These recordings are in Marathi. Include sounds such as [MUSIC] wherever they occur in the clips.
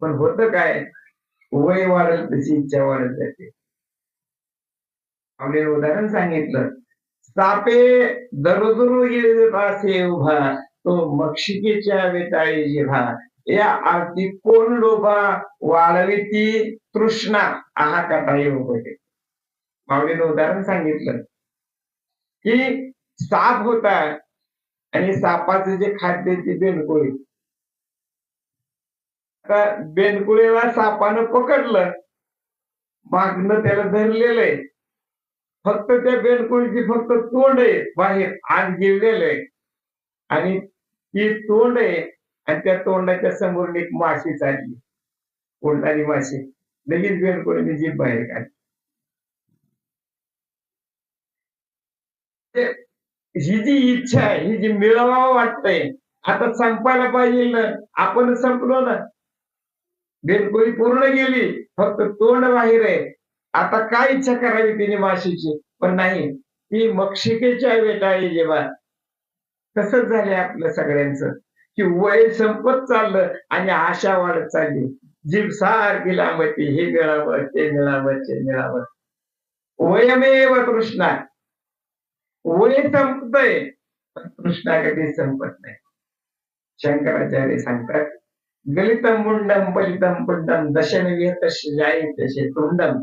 पण होत काय? वय वाढल तशी इच्छा वाढत जाते. आपल्याला उदाहरण सांगितलं. सापे दरोदरो गेले उभा तो मक्षिकेच्या वेताळी जिव्हा या आरती कोण डोबा? वाढवी ती तृष्णा. आहा कथा होते माऊलीनं उदाहरण सांगितलं. की साप होता आणि सापाचं जे खाद्य ते बेलकोळी का बेनकुळेला सापानं पकडलं? मागणं त्याला धरलेलं आहे. फक्त त्या बेनकुळीची फक्त तोंड आहे. बाहेर आत गिळलेलं आहे. आणि ती तोंड आहे आणि त्या तोंडाच्या समोर एक माशी चालली. कोंडारी माशी? लगेच बेनकुळीने जीभ बाहेर काढली. ते- ही जी इच्छा आहे ही जी मिळवा वाटतंय आता संपायला पाहिजे ना आपण संपलो ना. बेनकोळी पूर्ण गेली फक्त तोंड बाहेर आहे. आता काय इच्छा करावी तिने माशीची पण नाही ती मक्षिकेच्या वेटाळी जेव्हा. तसंच झालंय आपलं सगळ्यांचं. की वय संपत चाललं आणि आशा वाढत चालली. जीव सारखी लांबती हे मिळावं ते मिळावं ते मिळावं. वयमेव कृष्णा वय संपतय पण कृष्णा कधी संपत नाही. शंकराचार्य सांगतात गलितम मुंडम पलितम पुंडम दशन जाई तसे तोंडम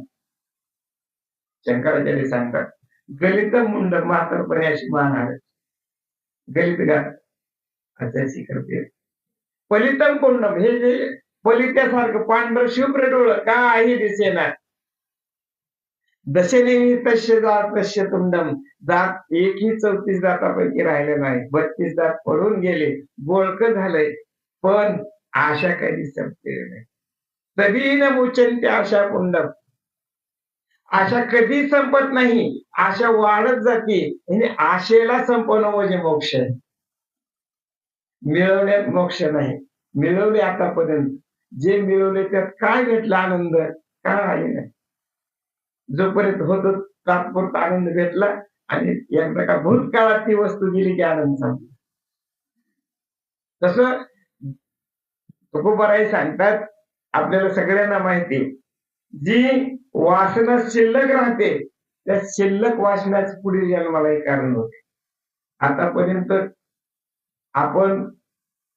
शंकराचार्य सांगतात गलितम मुंडम म्हातारपणे अशी मान आहे गलित गात अशाची करते. पलितम पुंडम हे जे पलित्यासारखं पांढर शुभ्र डोळं काही दिसेना दशने तस्य जात तस्य तुंडम जात एकही चौतीस दातापैकी राहिले नाही. बत्तीस जात पडून गेले. बोळक झालंय. पण आशा कधी संपलेली नाही. कधी न मुचंती आशा पुंडम आशा कधी संपत नाही आशा वाढत जाते. आणि आशेला संपवणं म्हणजे मोक्ष. आहे मिळवण्यात मोक्ष नाही. मिळवले आतापर्यंत. जे मिळवले त्यात काय भेटला? आनंद. काय आले नाही. जोपर्यंत होतो तात्पुरता आनंद भेटला आणि एकदा का भूतकाळात ती वस्तू गेली की आनंद झाला तसं तुकोबाराई सांगतात आपल्याला सगळ्यांना माहिती जी वासना शिल्लक राहते त्या शिल्लक वासनाच पुढील जन्माला एक कारण होते. आतापर्यंत आपण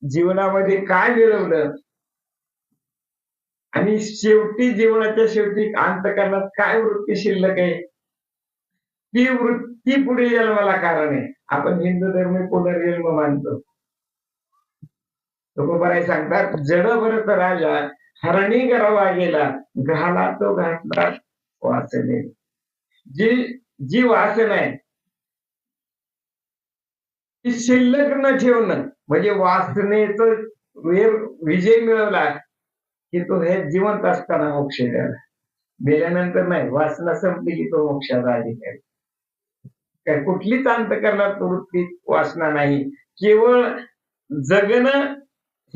जीवनामध्ये काय मिळवलं आणि शेवटी जीवनाच्या शेवटी अंतकरणात काय वृत्ती शिल्लक आहे ती वृत्ती पुढे जन्माला कारण आहे. आपण हिंदू धर्म पुनर्जन्म मानतो? तुकोबाराय सांगतात जड भरत राजा हरणी गरवा गेला घाला तो घातला वासने. जी जी वासना आहे ती शिल्लक न ठेवणं म्हणजे वासनेच विजय मिळवला की तो हे जिवंत असताना मोक्ष द्यायला. गेल्यानंतर नाही वासना संपली की तो मोक्षाचा अधिकारी. काय कुठलीच अंत करणार वृत्ती वासना नाही. केवळ जगणं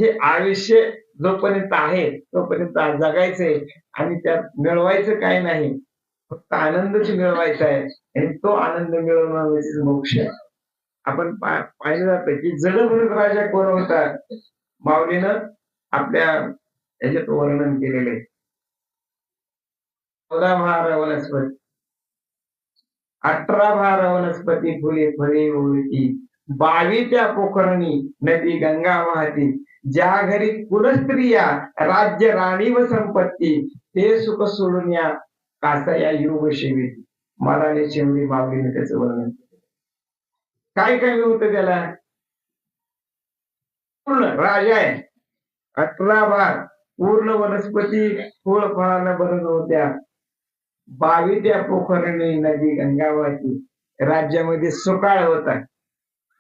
हे आयुष्य जोपर्यंत आहे तोपर्यंत जगायचंय आणि त्यात मिळवायचं काय नाही फक्त आनंदच मिळवायचा आहे आणि तो आनंद मिळवणं म्हणजे मोक्ष आहे. आपण पाहिलं जातं की जड म्हणून राजा कोण होता? माऊलीनं आपल्या याच्यात वर्णन केलेले चौदा भार वनस्पती अठरा भार वनस्पती फुले फळे ओळखी. बावीच्या पोखरणी नदी गंगा वाहती ज्या घरी कुलस्त्रिया राज्य राणी व संपत्ती ते सुख सोडून या कासा या योग शेवी. मराने शेवडी माऊलीने त्याचं वर्णन काय कमी होतं त्याला? पूर्ण राजा आहे. अठरा भाग पूर्ण वनस्पती फळ फळांना भरून होत्या. बावी त्या पोखरणी नदी गंगावाची राज्यामध्ये सुकाळ होता.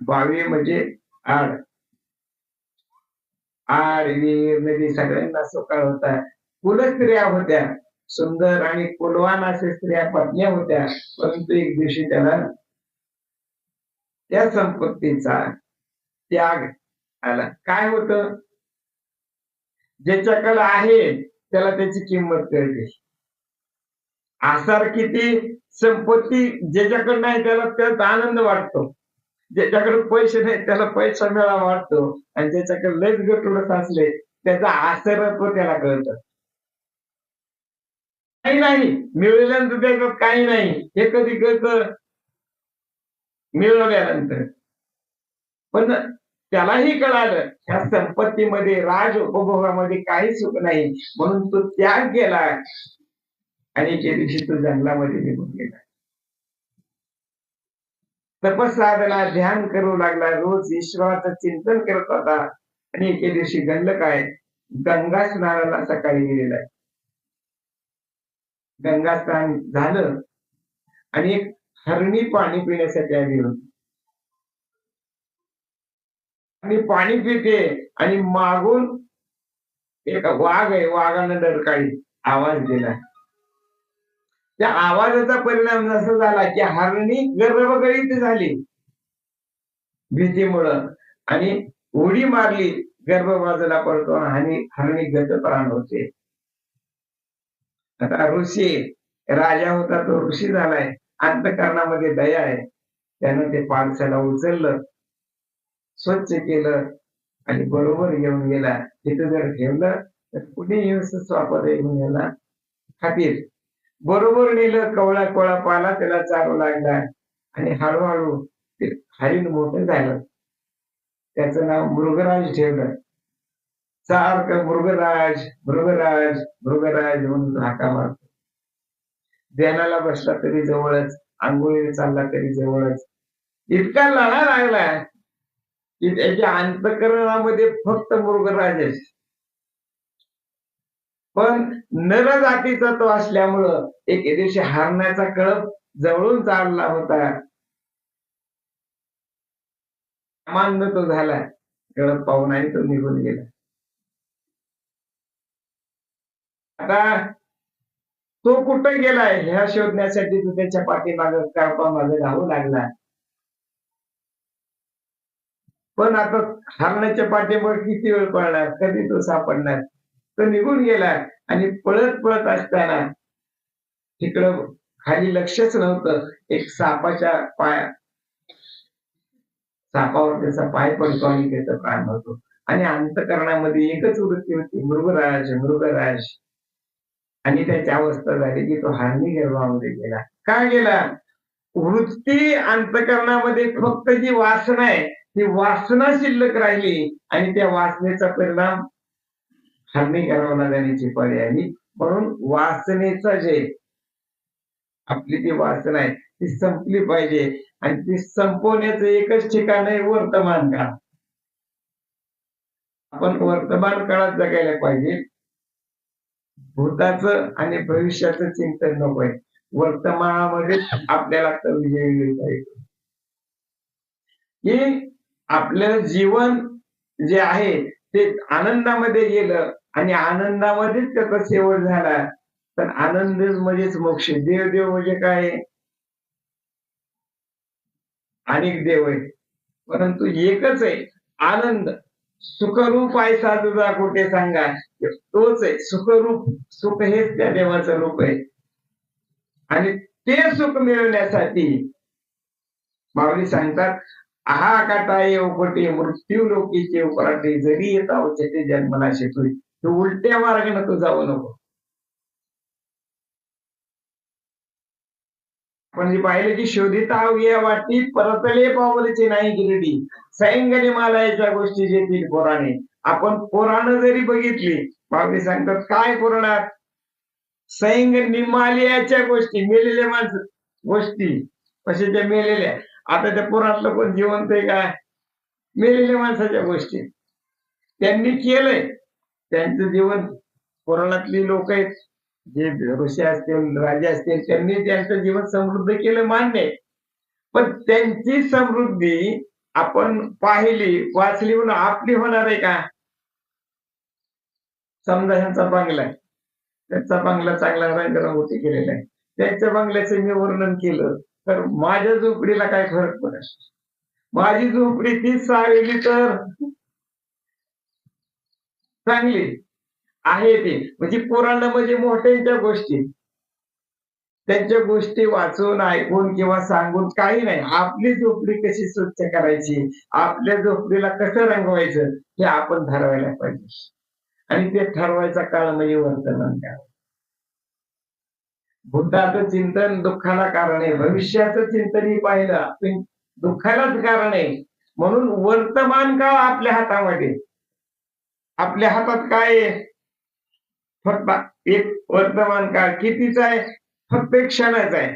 बावी म्हणजे आड. आड विहीर नदी सगळ्यांना सुकाळ होता. कुलस्त्रिया होत्या. सुंदर आणि कुलवान असे स्त्रिया पत्न्या होत्या. परंतु एक दिवशी त्याला त्या संपत्तीचा त्याग आला. काय होत? ज्याच्याकडे आहे त्याला त्याची किंमत कळते. आसार किती? संपत्ती ज्याच्याकडे नाही त्याला त्याचा आनंद वाटतो. ज्याच्याकडे पैसे नाही त्याला पैसा मिळावा वाटतो. आणि ज्याच्याकडे लयच गटुडत असले त्याचा आसरत्व त्याला कळतं. काही नाही. मिळवल्यानंतर त्याच्यात काही नाही. हे कधी कळतं? मिळवल्यानंतर. पण त्यालाही कळालं ह्या संपत्तीमध्ये राज उपभोगामध्ये काही सुख नाही. म्हणून तो त्याग केला. आणि एके दिवशी तो जंगलामध्ये निघून गेला. तपसाधना ध्यान करू लागला. रोज ईश्वराचं चिंतन करत होता. आणि एके दिवशी गंडक काय गंगा स्नानाला सकाळी गेलेला. आहे गंगा स्नान झालं. आणि एक हरणी पाणी पिण्यासाठी आली होती. आणि पाणी पिते आणि मागून एक वाघ आहे. वाघानं डरकाळी आवाज दिला. त्या आवाजाचा परिणाम असा झाला की हरणी गर्भगळीत झाली. भीतीमुळं. आणि उडी मारली गर्भ बाजूला पडतो आणि हरणी गतप्राण होते. आता ऋषी राजा होता तो ऋषी झालाय. अंतकरणामध्ये दया आहे. त्यानं ते पाणसाला उचललं. स्वच्छ केलं. आणि बरोबर घेऊन गेला. तिथं जर ठेवलं तर कुणी येऊन स्वापद घेऊन गेला खातील बरोबर नेलं कवळा कवळा पाला त्याला चालू लागला. आणि हळूहळू ते हरिण मोठं झालं. त्याचं नाव मृगराज ठेवलं. सारखं मृगराज मृगराज मृगराज म्हणून हाका मारतो. ध्यानाला बसला तरी जवळच आंघोळीला चालला तरी जवळच. इतका लढा लागला की त्याच्या अंतकरणामध्ये फक्त मृगराज पण नर जातीचा तो असल्यामुळं एके दिवशी हारण्याचा कळप जवळून चालला होता. मान्य तो झाला. कळप पाहून आणि तो निघून गेला. आता तो कुठं गेलाय ह्या शोधण्यासाठी तो त्याच्या पाठीमाग कळपामागे धावू लागला. पण आता हरणाच्या पाठीमागे किती वेळ पडणार? कधी तो सापडणार? तो निघून गेला आणि पळत पळत असताना तिकडं खाली लक्षच नव्हतं. एक सापाच्या पाय सापावर त्याचा पाय पडतो आणि त्याचा प्राण होतो. आणि अंतकरणामध्ये एकच वृत्ती होती मृगराज मृगराज. आणि त्याची अवस्था झाली की तो हानी गर्भामध्ये गेला. का गेला? वृत्ती अंतकरणामध्ये फक्त जी वासना आहे ती वासना शिल्लक राहिली आणि त्या वासनेचा परिणाम हमी गर्भाला जाण्याची पर्याय म्हणून वासनेचा जे आपली जी वासना आहे ती संपली पाहिजे. आणि ती संपवण्याचं एकच ठिकाण आहे वर्तमान काळ. आपण वर्तमान काळात जगायला पाहिजे. भूताच आणि भविष्याचं चिंतन नको आहे. वर्तमानामध्ये आपल्याला तर विजय पाहिजे की आपलं जीवन जे आहे ते आनंदामध्ये गेलं आणि आनंदामध्येच त्याचा शेवट झाला? तर आनंद म्हणजेच मोक्ष. देव देव म्हणजे काय? अनेक देव आहे परंतु एकच आहे आनंद. सुखरूप आहे साधुदा कुठे सांगा? तोच आहे. सुखरूप सुख हेच त्या देवाचं रूप आहे. आणि ते सुख मिळवण्यासाठी माऊली सांगतात आहा काटा येवपटे मृत्यू लोकीचे उपराटे जरी येत ते जन्मला होईल तू उलट्या मार्गाने तू जाऊ नको. म्हणजे पाहिलं की शोधिता या वाटी परतले पावलीचे नाही गिरडी. सैंगने मालायच्या गोष्टी जेतील पुराणे आपण पुराण जरी बघितली माऊली सांगतात काय पुराणात सैंग निमालियाच्या गोष्टी मेलेल्या माणसं गोष्टी. कशाच्या मेलेल्या? आता त्या पुरातलं पण जिवंत आहे काय मेलेल्या माणसाच्या गोष्टी. त्यांनी केलंय. त्यांचं जीवन कोरोनातली लोक आहेत. जे ऋषी असतील राजे असतील त्यांनी त्यांचं जीवन समृद्ध केलं मान्य आहे. पण त्यांची समृद्धी आपण पाहिली वाचली म्हणून आपली होणार आहे का? समजा ह्यांचा बंगला आहे. त्यांचा बंगला चांगला रंगरंगोटी केलेला आहे. त्यांच्या बंगल्याचं मी वर्णन केलं तर माझ्या झोपडीला काय फरक पडेल माझी झोपडी तीच सावेली तर? चांगली आहे ते. म्हणजे पुराण म्हणजे मोठ्यांच्या गोष्टी. त्यांच्या गोष्टी वाचून ऐकून किंवा सांगून काही नाही. आपली झोपडी कशी स्वच्छ करायची? आपल्या झोपडीला कसं रंगवायचं? हे आपण ठरवायला पाहिजे. आणि ते ठरवायचा काळ म्हणजे वर्तमान काळ. भूताचं चिंतन दुःखाला कारण आहे. भविष्याचं चिंतनही पाहिलं. दुःखालाच कारण आहे. म्हणून वर्तमान काळ आपल्या हातामध्ये. आपल्या हातात काय आहे? फक्त एक वर्तमान काळ कितीचा आहे? फक्त एक क्षणाचा आहे.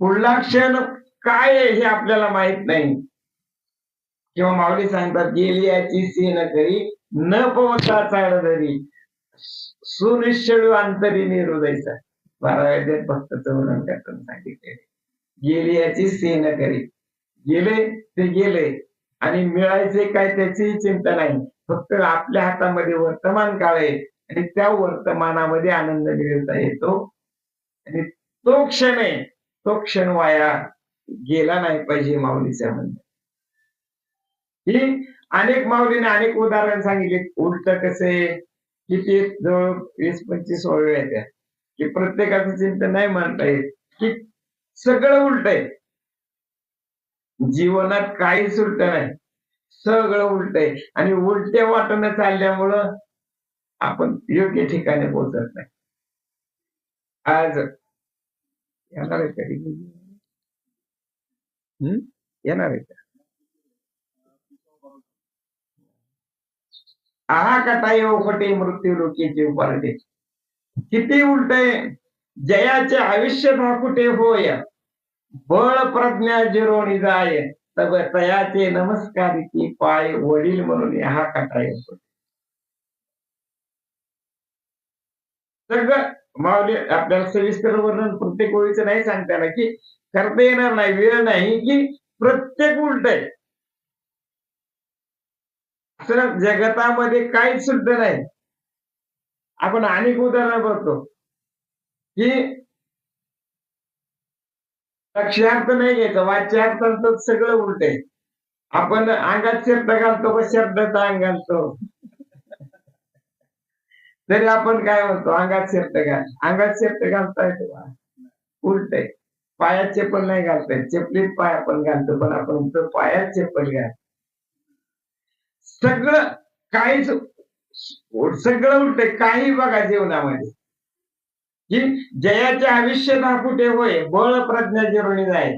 पुढला क्षण काय आहे हे आपल्याला माहीत नाही. किंवा माऊली सांगतात गेली याची सीन करी न पोहता चाळ धरी सुनिश्चळ अंतरी निरोधायचा बाराव्या भक्ताचं वर्णन करताना सांगितले गेली याची सेन करी गेले ते गेले. आणि मिळायचे काय त्याचीही चिंता नाही. फक्त आपल्या हातामध्ये वर्तमान काळ आहे आणि त्या वर्तमानामध्ये आनंद मिळवता येतो. आणि तो क्षण आहे तो क्षण वाया गेला नाही पाहिजे माऊलीचा म्हणणं ही अनेक माऊलीने अनेक उदाहरण सांगितले उलट कसे किती जवळ वीस पंचवीस ओळी आहे त्या की प्रत्येकाचं चिंतन नाही म्हणता येत. की सगळं उलट आहे. जीवनात काहीच उलट नाही. सगळं उलट आहे आणि उलट्या वाटणं चालल्यामुळं आपण योग्य ठिकाणी पोहोचत नाही. आज येणार आहे कधी हम्म? येणार आहे का? आहा कटाई ओफटे मृत्यू लोकेचे उपारटे किती उलट आहे जयाचे आयुष्य धाकुटे होय. बळ प्रज्ञा जिरोणी जाय. तब तयाचे नमस्कार की पाय वडील म्हणून हा कटाई सगळं माऊली आपल्याला सविस्तर वर्णन प्रत्येक ओळीचं नाही सांगता येणार की करता येणार नाही वेळ नाही की प्रत्येक उलट आहे. असं जगतामध्ये काहीच सुद्धा नाही. आपण अनेक उदाहरण बघतो. की लक्षार्थ नाही घ्यायचं. वाच्यार्थांचं सगळं उलट आहे. आपण अंगात शब्द घालतो का शब्दाचा अंग घालतो? तरी आपण काय म्हणतो? अंगात शब्द घाल. अंगात शब्द घालता येतो उलट आहे. पायात चप्पल नाही घालताय चपलीत पाय आपण घालतो पण आपण म्हणतो पायात चप्पल घाल. सगळं काहीच सगळं उलट काही बघा जेवणामध्ये की जयाचे आयुष्य दाखवते होय? बळ प्रज्ञा जिरवणी नाही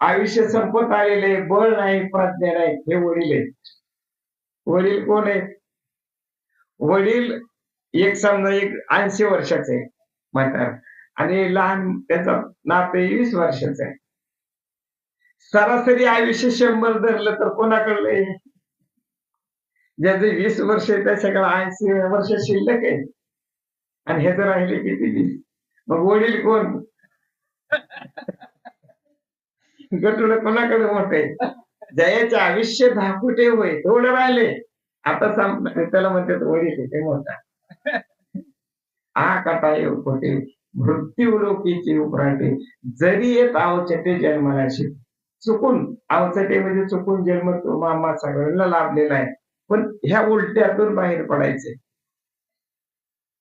आयुष्य संपत आलेले बळ नाही प्रज्ञा नाही हे वडील आहेत. वडील कोण आहे वडील एक समजा एक ऐंशी वर्षाचे म्हणतात आणि लहान त्याचा नाते वीस वर्षाचा आहे. सरासरी आयुष्य शंभर धरलं तर कोणाकडलं ज्याचे वीस वर्ष आहे त्याच्याकडे ऐंशी वर्ष शिल्लक आहे. आणि हे तर राहिले किती वीस. मग वडील कोण? गटुड कोणाकडे मोठे? जयाचे आयुष्य धाकुटे होय थोडं राहिले. आता संपलं त्याला म्हणतात वडील ते मोठा. आ कथा खोटे. मृत्यू लोकीचे उपराटे जरी येत आवचटे जन्मनाशी चुकून आवचटे म्हणजे चुकून जन्म तो मामा सगळ्यांना लाभलेला आहे. पण ह्या उलट्यातून बाहेर पडायचे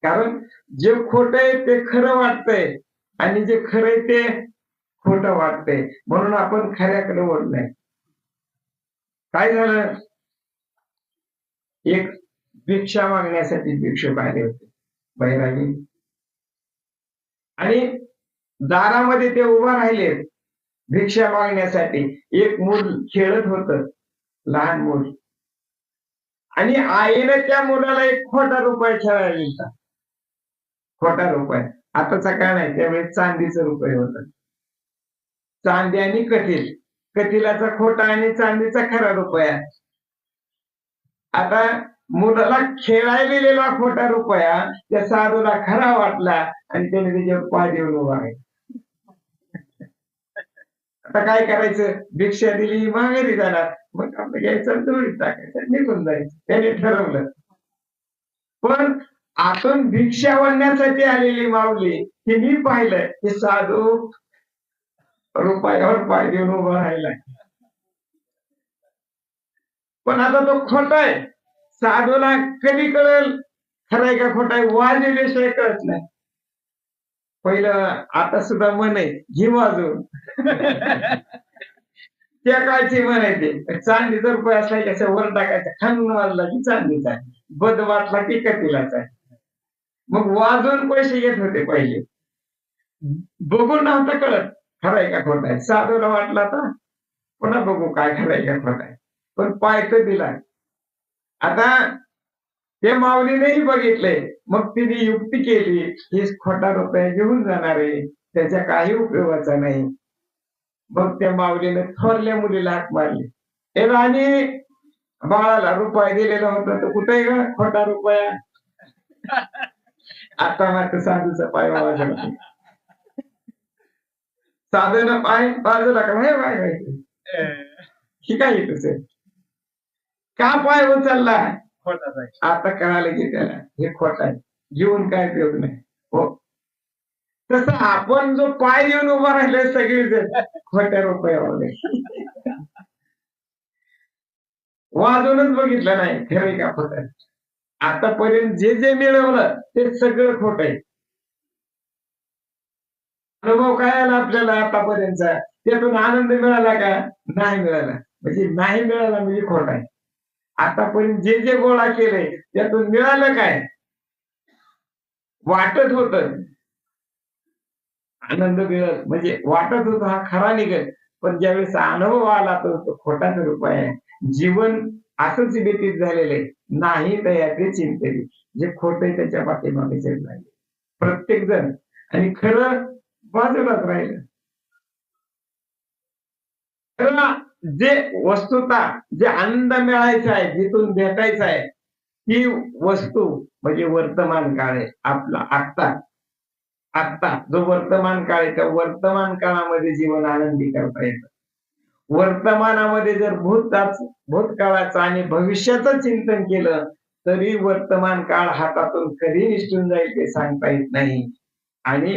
कारण जे खोट आहे ते खरं वाटतंय आणि जे खरं आहे ते खोट वाटतंय. म्हणून आपण खऱ्याकडे वळलोय काय झालं? एक भिक्षा मागण्यासाठी भिक्षुक आले होते बैरागी आणि दारामध्ये ते उभा राहिले भिक्षा मागण्यासाठी. एक मूल खेळत होत लहान मूल. आणि आईने त्या मुलाला एक खोटा रुपये खेळायला दिला. खोटा रुपये आताचा काय नाही त्यावेळेस चांदीचा रुपये होत. चांदी आणि कठील कठीलाचा खोटा आणि चांदीचा खरा रुपया आता मुलाला खेळायला दिलेला खोटा रुपया त्या साधूला खरा वाटला आणि त्याने त्याच्यावर पाय देऊन उभा आहे आता काय करायचं? भिक्षा दिली माघारी जाणार. मग आपलं घ्यायचं दोडीत टाकायचं निघून जायचं. त्याने ठरवलं. पण आपण भिक्षा वळण्यासाठी आलेली माऊली हे मी पाहिलंय. की साधू रुपयावर पाय देऊन उभा राहिलाय. पण आता तो खोटा आहे. साधूला कधी कळेल? खरंय का खोट आहे? वाजविल्याशिवाय कळत नाही. पहिलं आता सुद्धा मन आहे. घे वाजून [LAUGHS] त्या काळची म्हणायचे चांदीचा रुपये असला की असं वर टाकायचा. खान वाजला की चांदीचा आहे. बद वाटला की कपिलाचा आहे. मग वाजवून पैसे घेत होते पहिले. बघून नव्हतं कळत. खरंय का खोट आहे? साधूला वाटला तर पुन्हा बघू काय खरंय का खोट आहे. पण पाय तर दिला आता ते माऊलीनेही बघितले मग तिने युक्ती केली ही खोटा रुपये घेऊन जाणार आहे. त्याच्या काही उपयोगाचा नाही. मग त्या माऊलीने थोरल्या मुलीला हाक मारली. हे राणी बाळाला रुपये दिलेला होता तर कुठे ग खोटा रुपया? [LAUGHS] आता मात्र साधूचा पाय वाजला साधून पाय बाजूला का हे पाय ही काय येतच का पाय उचलला? आता कळालं की त्याला हे खोट आहे. घेऊन काय उपयोग नाही. हो. तसं आपण जो पाय घेऊन उभा राहिले सगळे खोट्या रुपयामध्ये वाजूनच बघितलं नाही. खरं का खोट? आतापर्यंत जे जे मिळवलं ते सगळं खोट आहे. अनुभव काय आला आपल्याला आतापर्यंतचा? त्यातून आनंद मिळाला का? नाही मिळाला. म्हणजे नाही मिळाला म्हणजे खोट आहे. आतापर्यंत जे जे गोळा केले त्यातून मिळालं काय? वाटत होत. आनंद मिळत. म्हणजे वाटत होत हा खरा निघत. पण ज्यावेळेस अनुभव आला तर तो खोटाच रुपये आहे. जीवन असंच व्यतीत झालेले नाही दयाचे चिंतली जे खोटे त्याच्या पाठीमागे लागले. प्रत्येक जण. आणि खरं बाजूलाच राहिलं. खरं जे वस्तुता जे आनंद मिळायचा आहे जिथून भेटायचा आहे ती वस्तू म्हणजे वर्तमान काळ आहे. आपला आत्ता. आत्ता. जो वर्तमान काळ आहे त्या वर्तमान काळामध्ये जीवन आनंदी करता येतं. वर्तमानामध्ये जर भूताच भूतकाळाचं आणि भविष्याचं चिंतन केलं तरी वर्तमान काळ हातातून कधी निसटून जाईल ते सांगता येत नाही. आणि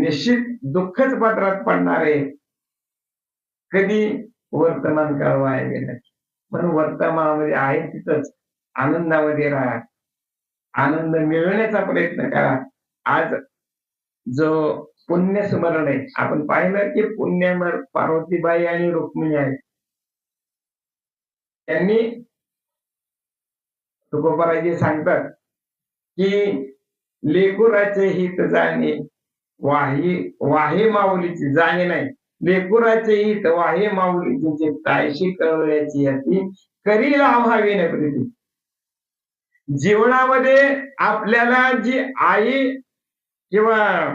निश्चित दुःखच पात्रात पडणार आहे कधी वर्तमान काळ वाया गेलं पण वर्तमानामध्ये आहे तिथंच. आनंदामध्ये राहा. आनंद मिळवण्याचा प्रयत्न करा. आज जो पुण्य स्मरण आहे. आपण पाहिलं की पुण्यमर पार्वतीबाई आणि रुक्मिणी आहेत. त्यांनी तुकोबाराजी सांगतात की लेकुराचे हित जाणे वाही वाहे माऊलीची जाणे नाही. लेकुराचे हित वाहे माऊलीची जे तायशी कळवल्याची अति करी लाभावी न प्रीती. जीवनामध्ये आपल्याला जी आई किंवा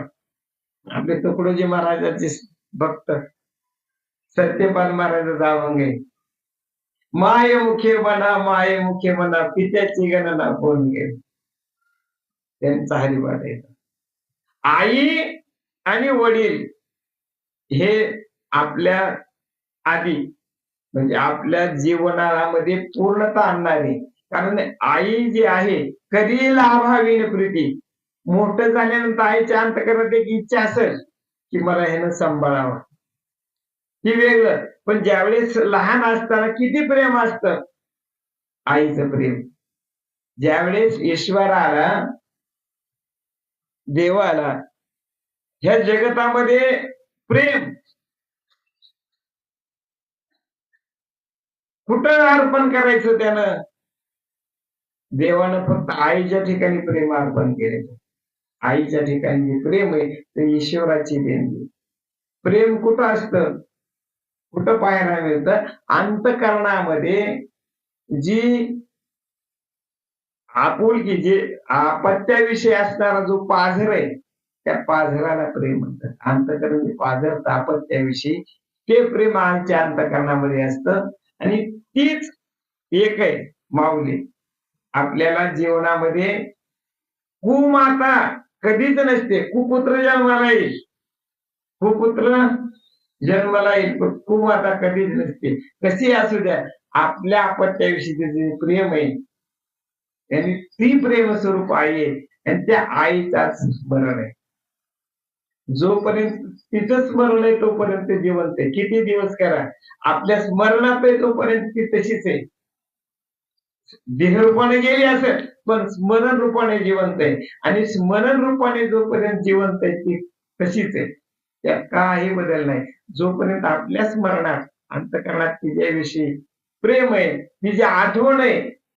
आपले तुकडोजी महाराजाचे भक्त सत्यपाल महाराजाचा अभंग आहे. माय मुखे म्हणा माय मुखे म्हणा पित्याची गणना कोण घे त्यांचा हरिपाठ आहे. आई आणि वडील हे आपल्या आधी म्हणजे आपल्या जीवनामध्ये पूर्णता आणणारे. कारण आई जी आहे कधी लाभावीन प्रीती? मोठं झाल्यानंतर आईच्या अंतकरणात एक इच्छा असेल की मला ह्यानं सांभाळावं. ती वेगळं. पण ज्यावेळेस लहान असताना किती प्रेम असत? आईचं प्रेम. ज्यावेळेस ईश्वर आला देव आला ह्या जगतामध्ये प्रेम. कुठं अर्पण करायचं त्यानं? देवानं फक्त आईच्या ठिकाणी प्रेम अर्पण केले. आईच्या ठिकाणी जे प्रेम आहे ते ईश्वराची देणगी प्रेम कुठं असतं? कुठं पाहायला मिळतं? अंतकरणामध्ये जी आपुलकी जे आपत्याविषयी असणारा जो पाझर आहे त्या पाझराला प्रेम म्हणतात. अंतकरण जे पाझर अपत्याविषयी ते प्रेम आमच्या अंतकरणामध्ये असतं. आणि तीच एक आहे माऊली. आपल्याला जीवनामध्ये कुमाता कधीच नसते. कुपुत्र जन्माला येईल कुपुत्र जन्माला येईल पण कुमाता कधीच नसते. कशी असू द्या. आपल्या आपत्याविषयी जे प्रेम आहे. आणि ती प्रेम स्वरूप आई आहे. आणि त्या आईचा स्मरण आहे. जोपर्यंत तिचं स्मरण आहे तोपर्यंत ते जिवंत आहे. किती दिवस करा. आपल्या स्मरणात आहे तोपर्यंत ती तशीच आहे. देह रूपाने गेली असेल पण स्मरण रूपाने जिवंत आहे. आणि स्मरण रूपाने जोपर्यंत जिवंत आहे ती तशीच आहे. त्यात काही बदल नाही. जोपर्यंत आपल्या स्मरणात अंतकरणात तिच्याविषयी प्रेम आहे तिची आठवण आहे